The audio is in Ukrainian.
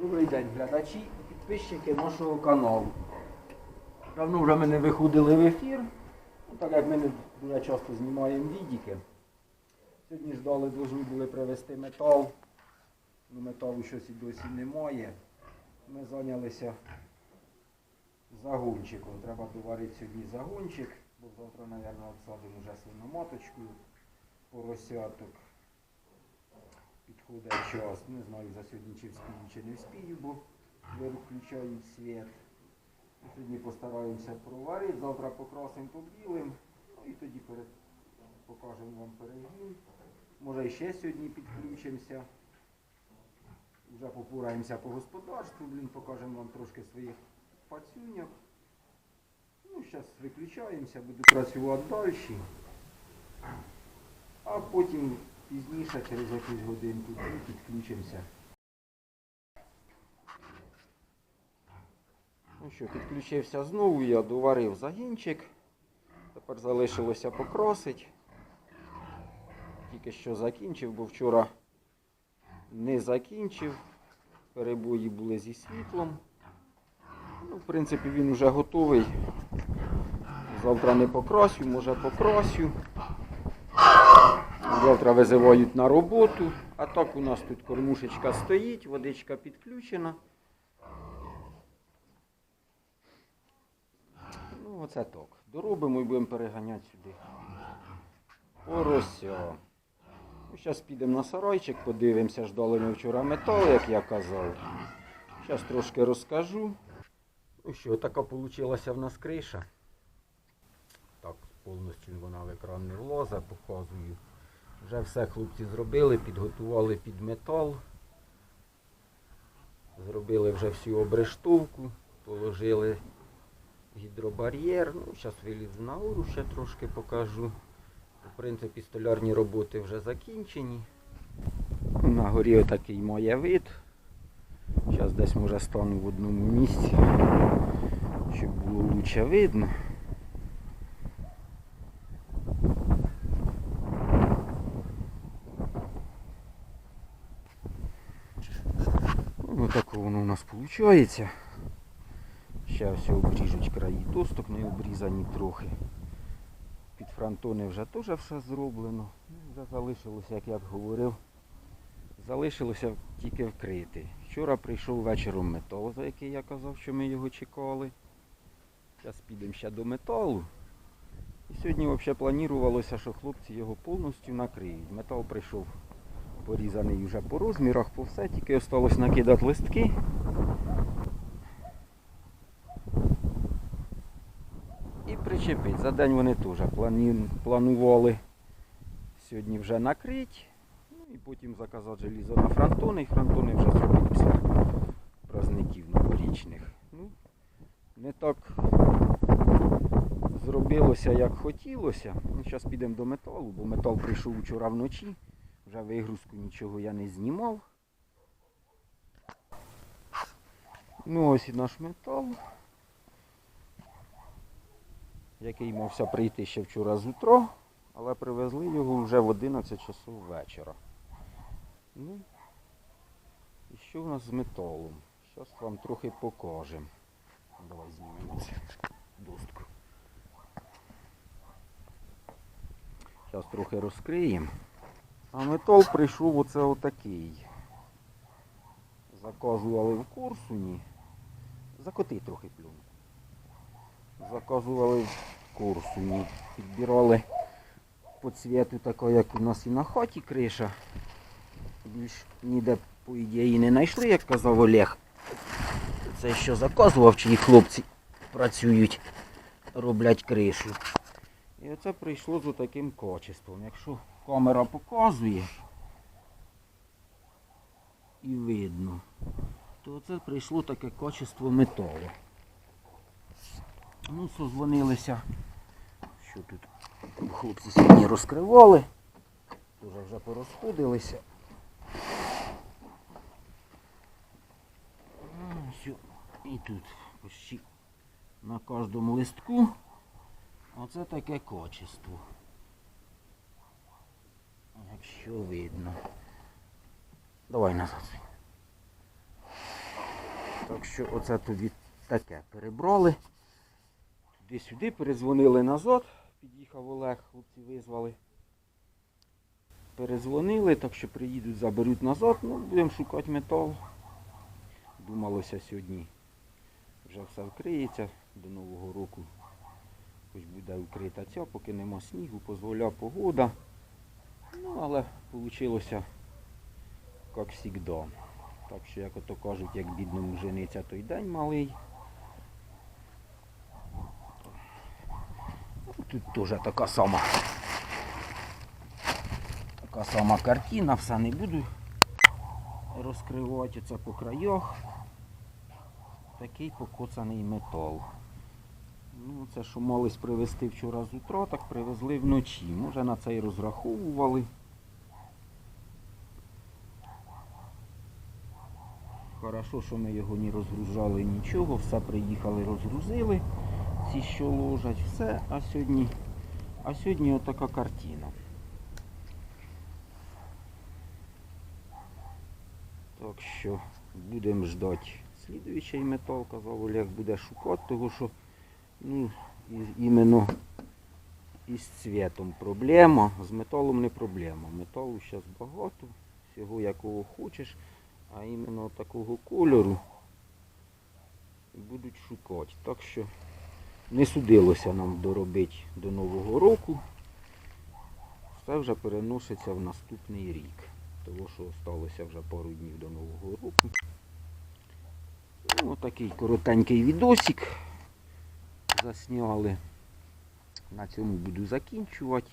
Добрий день, глядачі і підписчики нашого каналу. Давно вже ми не виходили в ефір, ну, так як ми не дуже часто знімаємо відіки. Сьогодні ждали, повинні були привезти метал. Ну, металу щось і досі немає. Ми зайнялися загончиком. Треба доварити сьогодні загончик, бо завтра, мабуть, обсадимо вже свиноматочкою поросяток. Підходить час. Не знаю за сьогодні чи вспію, чи не вспію, бо виключають світ. Сьогодні постараємося проварити, завтра покрасимо побілим, ну і тоді перед... покажемо вам перегін. Може ще сьогодні підключимося. Вже попураємося по господарству, блін, покажемо вам трошки своїх пацюньок. Ну, зараз виключаємося, буду працювати далі. А потім пізніше, через якусь годинку, підключимося. Ну що, підключився знову, я доварив загінчик. Тепер залишилося покрасити. Тільки що закінчив, бо вчора не закінчив. Перебої були зі світлом. Ну, в принципі, він вже готовий. Завтра не покрасю, може покрасю. Завтра визивають на роботу. А так у нас тут кормушечка стоїть, водичка підключена. Ну, оце так. Доробимо і будемо переганяти сюди. Порося. Ну, Зараз підемо на сарайчик, подивимося, ждали ми вчора метал, як я казав. Зараз трошки розкажу. Ну що, така вийшла в нас криша. Так, повністю вона в екран не влазить, показую. Вже все хлопці зробили, підготували під метал. Зробили вже всю обрештовку, положили гідробар'єр. Ну, зараз вилізу на гору, ще трошки покажу. В принципі, столярні роботи вже закінчені. На горі отакий має вид. Зараз десь може стану в одному місці, щоб було лучше видно. Так воно у нас виходить. Ще все обріжуть краї досток, не обрізані трохи. Під фронтони вже теж все зроблено. Ну, Вже залишилося, як я говорив, залишилося тільки вкрити. Вчора прийшов вечором метал, за який я казав, що ми його чекали. Зараз підемо ще до металу. І сьогодні взагалі планувалося, що хлопці його повністю накриють. Метал прийшов порізаний вже по розмірах, по все, тільки осталось накидати листки. І причепить. За день вони теж планували сьогодні вже накрити. Ну і потім заказати желізо на фронтони, і фронтони вже зробити після праздників новорічних. Ну, не так зробилося, як хотілося. Ну, зараз підемо до металу, бо метал прийшов вчора вночі. Вже вигрузку нічого я не знімав. Ну ось і наш метал який мався прийти ще вчора з утра, але привезли його вже в 11 часов вечора. Ну, і що в нас з металом? Зараз вам трохи покажемо. Давай знімемо це достку. Зараз трохи розкриємо. А метал прийшов оце отакий. Заказували в Корсуні. Закоти трохи плюнку заказували в Корсуні. Підбирали по цвіту тако, як у нас і на хаті криша. Більш ніде, по ідеї, не знайшли, як казав Олег. Це що заказував, чиї хлопці працюють, роблять кришу. І оце прийшло з таким качеством. Якщо камера показує і видно, то це прийшло таке качество металу. Ну, созвонилися. Що тут хлопці сьогодні розкривали. Дуже вже порозходилися. Ну. І тут почти на кожному листку. Оце таке качество. Якщо видно. Давай назад. Так що оце тоді таке перебрали. Туди-сюди перезвонили назад. Під'їхав Олег, хлопці визвали. Перезвонили, так що приїдуть, заберуть назад, ну, будемо шукати метал. Думалося сьогодні. Вже все вкриється до Нового року. Хоч буде вкрита ця, поки нема снігу, дозволя погода. Ну, але вийшло, як завжди. Так що, як ото кажуть, як бідному жениться, той день малий. Тут теж така сама. Така сама картина, все не буду розкривати це по краях. Такий покоцаний метал. Ну, це що мались привезти вчора з утра, так привезли вночі. Може на це і розраховували. Хорошо, що ми його не розгружали нічого, все приїхали, розгрузили. Ці що ложать, все, а сьогодні, а сьогодні отака картина. Так що будемо ждати слідуючий метал, казав Олег, буде шукати, того що ну, іменно із цвітом проблема, з металом не проблема. Металу зараз багато, всього якого хочеш, а іменно такого кольору будуть шукати. Так що не судилося нам доробити до Нового року. Все вже переноситься в наступний рік. Того, що залишилося вже пару днів до Нового року. Ну, такий коротенький відосик засняли. На цьому буду закінчувати.